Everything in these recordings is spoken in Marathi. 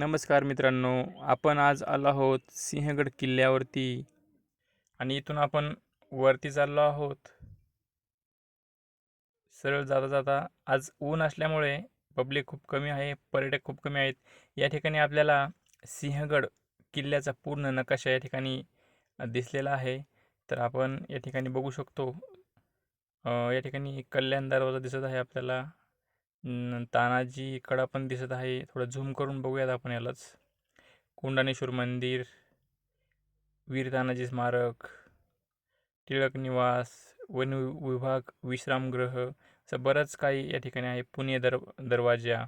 नमस्कार मित्रांनो आपण आज आलो आहोत सिंहगड किल्ल्यावरती आणि इथून आपण वरती चाललो आहोत. सरळ जाता जाता आज ऊन असल्यामुळे पब्लिक खूप कमी आहे पर्यटक खूप कमी आहेत. या ठिकाणी आपल्याला सिंहगड किल्ल्याचा पूर्ण नकाशा या ठिकाणी दिसलेला आहे. तर आपण या ठिकाणी बघू शकतो. या ठिकाणी कल्याण दरवाजा दिसत आहे आपल्याला. तानाजी कडा पण दिसत आहे. थोडं झूम करून बघूयात आपण यालाच. कोंडाणेश्वर मंदिर वीर तानाजी स्मारक टिळक निवास वन विभाग विश्रामगृह असं बरंच काही या ठिकाणी आहे. पुणे दर दरवाजा.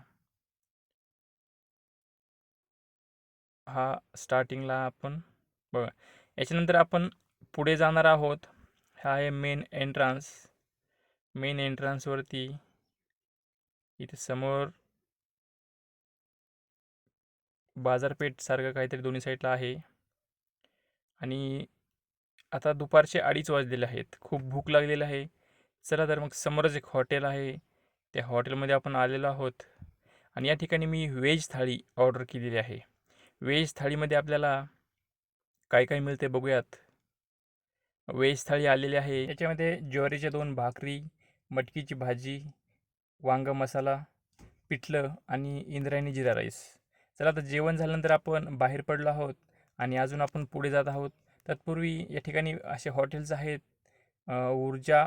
हा स्टार्टिंगला आपण बघा. याच्यानंतर आपण पुढे जाणार आहोत. हा आहे मेन एंट्रान्स. मेन एंट्रान्सवरती इथे समोर बाजारपेठ सारखं काहीतरी दोन्ही साईडला आहे. आणि आता दुपारचे अडीच वाजलेले आहेत. खूप भूक लागलेली आहे. चला तर मग समोरच एक हॉटेल आहे. त्या हॉटेलमध्ये आपण आलेलो आहोत. आणि या ठिकाणी मी व्हेज थाळी ऑर्डर केलेली आहे. व्हेज थाळीमध्ये आपल्याला काय काय मिळते बघूयात. व्हेज थाळी आलेली आहे. याच्यामध्ये ज्वारीच्या दोन भाकरी मटकीची भाजी वांगा मसाला पिठलं आणि इंद्रायणी जिरा राईस. चला आता जेवण झाल्यानंतर आपण बाहेर पडलो आहोत आणि अजून आपण पुढे जात आहोत. तत्पूर्वी या ठिकाणी असे हॉटेल्स आहेत. ऊर्जा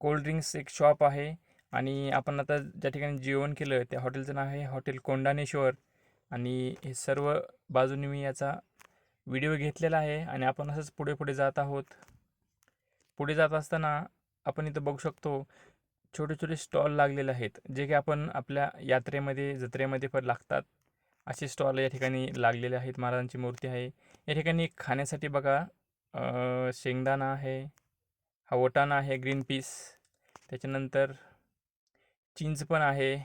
कोल्ड्रिंक्स एक शॉप आहे आणि आपण आता ज्या ठिकाणी जेवण केलं त्या हॉटेलचं नाव आहे हॉटेल कोंडानेश्वर आणि हे सर्व बाजूने मी याचा व्हिडिओ घेतलेला आहे आणि आपण असंच पुढे पुढे जात आहोत. पुढे जात असताना आपण इथं बघू शकतो छोटे छोटे स्टॉल लागलेले आहेत जे की आपण आपल्या यात्रेमध्ये जत्रेमध्ये पण लागतात. असे स्टॉल या ठिकाणी लागलेले आहेत. महाराजांची मूर्ती आहे. या ठिकाणी खाण्यासाठी बघा शेंगदाणा आहे हा वटाणा आहे ग्रीन पीस. त्याच्यानंतर चिंच पण आहे.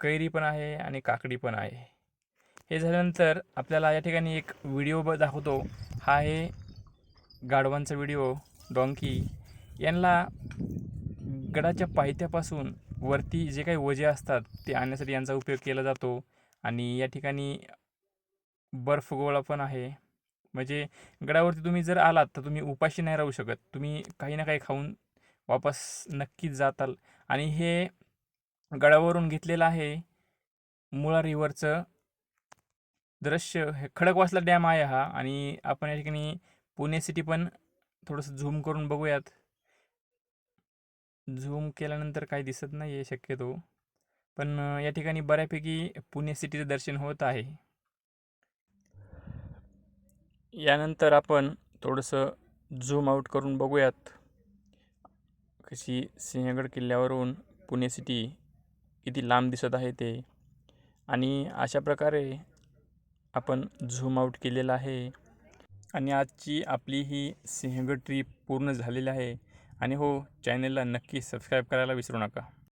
कैरी पण आहे आणि काकडी पण आहे. हे झाल्यानंतर आपल्याला या ठिकाणी एक व्हिडिओ दाखवतो. हा आहे गाढवांचा व्हिडिओ डॉंकी यांना गडाच्या पायथ्यापासून वरती जे काही वजे असतात ते आणण्यासाठी यांचा उपयोग केला जातो. आणि या ठिकाणी बर्फ गोळा पण आहे. म्हणजे गडावरती तुम्ही जर आलात तर तुम्ही उपाशी नाही राहू शकत. तुम्ही काही ना काही खाऊन वापस नक्कीच जाताल. आणि हे गडावरून घेतलेलं आहे मुळा रिव्हरचं दृश्य. हे खडकवासला डॅम आहे हा. आणि आपण या ठिकाणी पुणे सिटी पण थोडंसं झूम करून बघूयात. झूम केल्यानंतर काही दिसत नाही आहे शक्यतो. पण या ठिकाणी बऱ्यापैकी पुणे सिटीचं दर्शन होत आहे. यानंतर आपण थोडंसं झूम आऊट करून बघूयात. कशी सिंहगड किल्ल्यावरून पुणे सिटी किती लांब दिसत आहे ते. आणि अशा प्रकारे आपण झूम आऊट केलेलं आहे. आणि आजची आपली ही सिंहगड ट्रीप पूर्ण झालेली आहे. आणि हो चॅनेलला नक्की सबस्क्राईब करायला विसरू नका.